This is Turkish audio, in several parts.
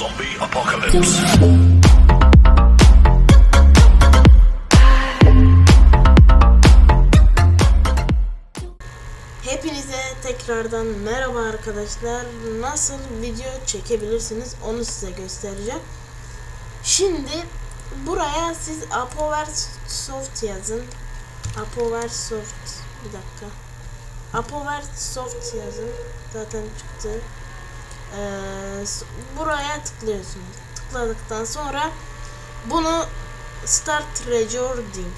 Zombie apocalypse. Hepinize tekrardan merhaba arkadaşlar. Nasıl video çekebilirsiniz onu size göstereceğim. Şimdi buraya siz Apover Soft yazın. Apover Soft bir dakika. Apover Soft yazın. Zaten çıktı. Ee, buraya tıklıyorsunuz. Tıkladıktan sonra bunu Start Recording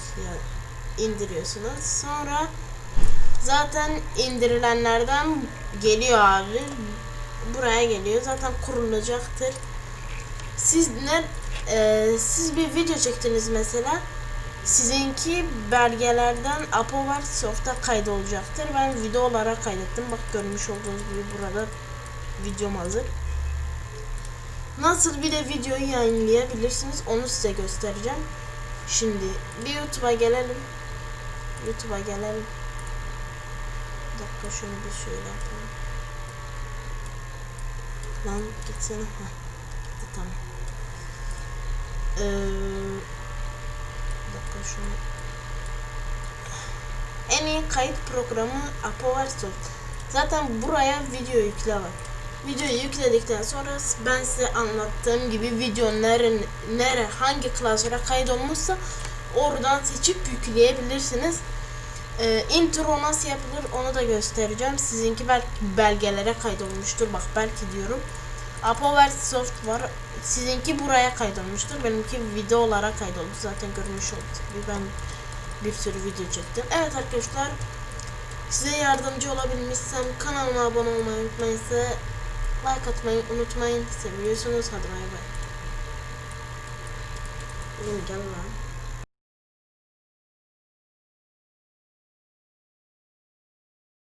indiriyorsunuz. Sonra Zaten indirilenlerden geliyor abi. Buraya geliyor. Zaten kurulacaktır. Siz ne e, siz bir video çektiniz mesela. Sizinki belgelerden Apover Soft'a kaydolacaktır. Ben video olarak kaydettim. Bak görmüş olduğunuz gibi burada videom hazır. Nasıl bir de videoyu yayınlayabilirsiniz onu size göstereceğim. Şimdi bir YouTube'a gelelim. YouTube'a gelelim. Bir dakika şunu bir şöyle yapalım. Lan gitsene. Heh. Gitti tamam. Ee, bir dakika şunu. En iyi kayıt programı Apover Soft. Zaten buraya video yükle var. Videoyu yükledikten sonra ben size anlattığım gibi video nere, nere hangi klasöre kaydolmuşsa oradan seçip yükleyebilirsiniz. Ee, intro nasıl yapılır onu da göstereceğim. Sizinki belki belgelere kaydolmuştur. Bak belki diyorum. Apover Soft var. Sizinki buraya kaydolmuştur. Benimki video olarak kaydoldu. Zaten görmüş olduk ben bir sürü video çektim. Evet arkadaşlar. Size yardımcı olabilmişsem kanalıma abone olmayı unutmayın. Size like atmayı unutmayın. Seviyorsunuz. Hadi bay bay. Oğlum gel lan.